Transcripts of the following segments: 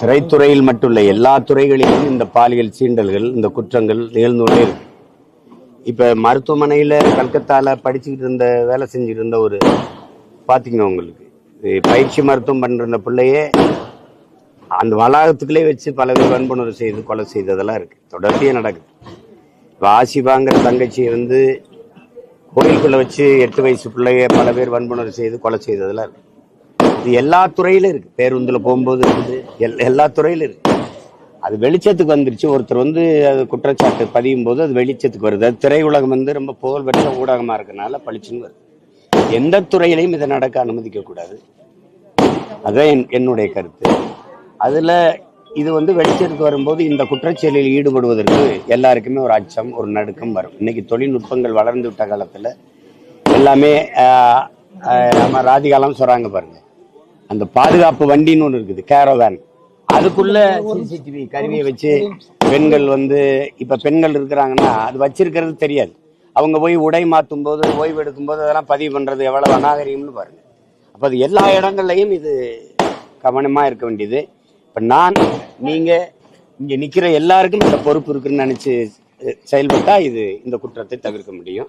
திரைத்துறையில் மட்டும் எல்லா துறைகளிலும் இந்த பாலியல் சீண்டல்கள் இந்த குற்றங்கள் நிகழ்ந்துள்ளே இருக்கு. இப்போ மருத்துவமனையில் கல்கத்தாவில் படிச்சுக்கிட்டு இருந்த வேலை செஞ்சுட்டு இருந்த ஒரு பார்த்திங்க உங்களுக்கு? இது பயிற்சி மருத்துவம் பண்ணுற பிள்ளையே அந்த வளாகத்துக்குள்ளே வச்சு பல பேர் வன்புணர்வு செய்து கொலை செய்ததெல்லாம் இருக்குது தொடர்ச்சியாக நடக்குது. இப்போ ஆசிபாங்கிற தங்கச்சி வந்து கோயிலுக்குள்ளே வச்சு எட்டு வயசு பிள்ளைய பல பேர் வன்புணர்வு செய்து கொலை செய்ததெல்லாம் இருக்குது இது எல்லா துறையிலும் இருக்கு. பேருந்துல போகும்போது இருக்குது எல்- எல்லா துறையிலும் இருக்கு. அது வெளிச்சத்துக்கு வந்துருச்சு. ஒருத்தர் வந்து அது குற்றச்சாட்டு பதியும் போது அது வெளிச்சத்துக்கு வருது. அது திரையுலகம் வந்து ரொம்ப புகழ்பெற்ற ஊடகமா இருக்கனால பளிச்சுன்னு வருது. எந்த துறையிலையும் இதை நடக்க அனுமதிக்க கூடாது. அதுதான் என்- என்னுடைய கருத்து. அதுல இது வந்து வெளிச்சத்துக்கு வரும்போது இந்த குற்றச்செயலில் ஈடுபடுவதற்கு எல்லாருக்குமே ஒரு அச்சம் ஒரு நடுக்கம் வரும். இன்னைக்கு தொழில்நுட்பங்கள் வளர்ந்து விட்ட காலத்துல எல்லாமே நம்ம ராதிகாலாம் சொல்றாங்க பாருங்க. அந்த பாதுகாப்பு வண்டின்னு ஒன்று இருக்குது கேரோவேன் அதுக்குள்ள சிசிடிவி கருவியை வச்சு பெண்கள் வந்து இப்ப பெண்கள் இருக்கிறாங்கன்னா அது வச்சிருக்கிறது தெரியாது. அவங்க போய் உடை மாத்தும் போது ஓய்வு எடுக்கும் போது அதெல்லாம் பதிவு பண்றது எவ்வளவு அநாகரிகம்னு பாருங்க. அப்ப அது எல்லா இடங்கள்லையும் இது கவனமா இருக்க வேண்டியது. இப்ப நான் நீங்க இங்க நிக்கிற எல்லாருக்கும் இந்த பொறுப்பு இருக்குன்னு நினைச்சு செயல்பட்டா இது இந்த குற்றத்தை தவிர்க்க முடியும்.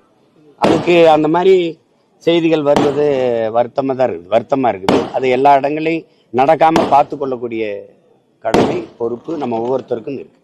அதுக்கு அந்த மாதிரி செய்திகள் வருவது வருத்தமாக தான் இருக்குது வருத்தமாக இருக்குது. அது எல்லா இடங்களையும் நடக்காமல் பார்த்து கொள்ளக்கூடிய கடமை பொறுப்பு நம்ம ஒவ்வொருத்தருக்கும் இருக்குது